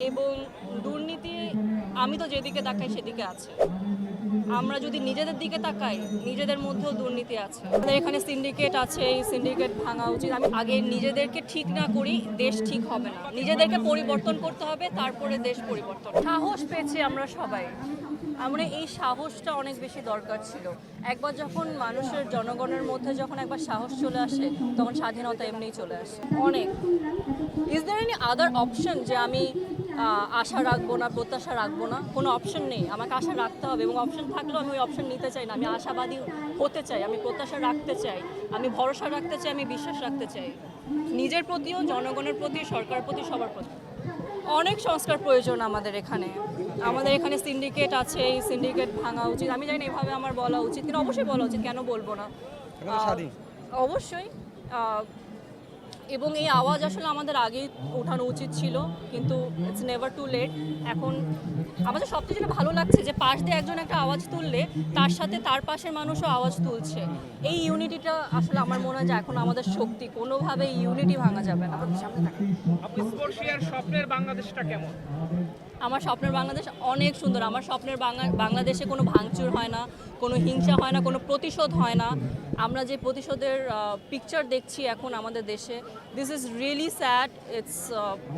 এবং দুর্নীতি, আমি তো যেদিকে তাকাই সেদিকে আছে। আমরা যদি নিজেদের দিকে তাকাই, নিজেদের মধ্যেও দুর্নীতি আছে। আমাদের এখানে সিন্ডিকেট আছে, এই সিন্ডিকেট ভাঙা উচিত। আমি আগে নিজেদেরকে ঠিক না করি, দেশ ঠিক হবে না। নিজেদেরকে পরিবর্তন করতে হবে, তারপরে দেশ পরিবর্তন। সাহস পেয়েছি আমরা সবাই। আমরা এই সাহসটা অনেক বেশি দরকার ছিল। একবার যখন মানুষের জনগণের মধ্যে যখন একবার সাহস চলে আসে, তখন স্বাধীনতা এমনিই চলে আসে। অনেক। Is there any other option যে আমি আশা রাখব না, প্রত্যাশা রাখব না? কোনো অপশন নেই। আমাকে আশা রাখতে হবে এবং অপশন থাকলেও আমি ওই অপশন নিতে চাই না। আমি আশাবাদী হতে চাই, আমি প্রত্যাশা রাখতে চাই, আমি ভরসা রাখতে চাই, আমি বিশ্বাস রাখতে চাই। নিজের প্রতিও জনগণের প্রতি, সরকারের প্রতি, সবার প্রতি। অনেক সংস্কার প্রয়োজন আমাদের এখানে। আমাদের এখানে সিন্ডিকেট আছে এই সিন্ডিকেট ভাঙা উচিত। আমি জানি এভাবে আমার বলা উচিত কিন্তু অবশ্যই বলা উচিত কেন বলব না। অবশ্যই আহ, এবং এই আওয়াজ আসলে আমাদের আগেই ওঠানো উচিত ছিল, কিন্তু ইটস নেভার টু লেট এখন আমাদের সবচেয়ে যেটা ভালো লাগছে যে পাশ দিয়ে একজন একটা আওয়াজ তুললে তার সাথে তার পাশের মানুষও আওয়াজ তুলছে। এই ইউনিটিটা আসলে আমার মনে হয় যে এখন আমাদের শক্তি কোনোভাবে ইউনিটি ভাঙা যাবে না। স্বপ্নের বাংলাদেশটা কেমন? আমার স্বপ্নের বাংলাদেশ অনেক সুন্দর। আমার স্বপ্নের বাংলা- বাংলাদেশে কোনো ভাঙচুর হয় না, কোনো হিংসা হয় না, কোনো প্রতিশোধ হয় না। আমরা যে প্রতিশোধের পিকচার দেখছি এখন আমাদের দেশে this is really sad it's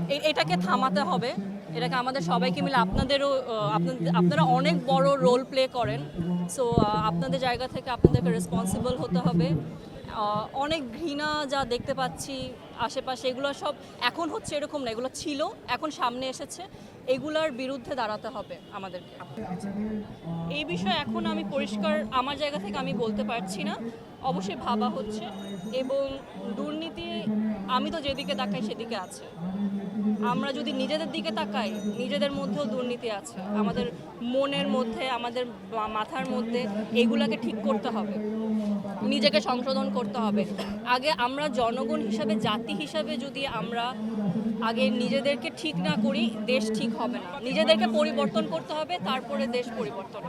এটাকে থামাতে হবে। এটাকে আমাদের সবাইকে মিলে আপনাদেরও আপনাদের, আপনারা অনেক বড় রোল প্লে করেন। সো আপনাদের জায়গা থেকে আপনাদেরকে রেসপন্সিবল হতে হবে। অনেক ঘৃণা যা দেখতে পাচ্ছি আশেপাশে এগুলো সব এখন হচ্ছে এরকম না, এগুলো ছিল, এখন সামনে এসেছে। এগুলার বিরুদ্ধে দাঁড়াতে হবে আমাদেরকে। এই বিষয়ে এখন আমি পরিষ্কার আমার জায়গা থেকে আমি বলতে পারছি না। অবশ্যই ভাবা হচ্ছে এবং দুর্নীতি, আমি তো যেদিকে তাকাই সেদিকে আছে। আমরা যদি নিজেদের দিকে তাকাই, নিজেদের মধ্যেও দুর্নীতি আছে। আমাদের মনের মধ্যে, আমাদের মাথার মধ্যে এগুলাকে ঠিক করতে হবে। নিজেকে সংশোধন করতে হবে। আগে আমরা জনগণ হিসাবে জাতি হিসাবে যদি আমরা আগে নিজেদেরকে ঠিক না করি, দেশ ঠিক হবে না নিজেদেরকে পরিবর্তন করতে হবে, তারপরে দেশ পরিবর্তন।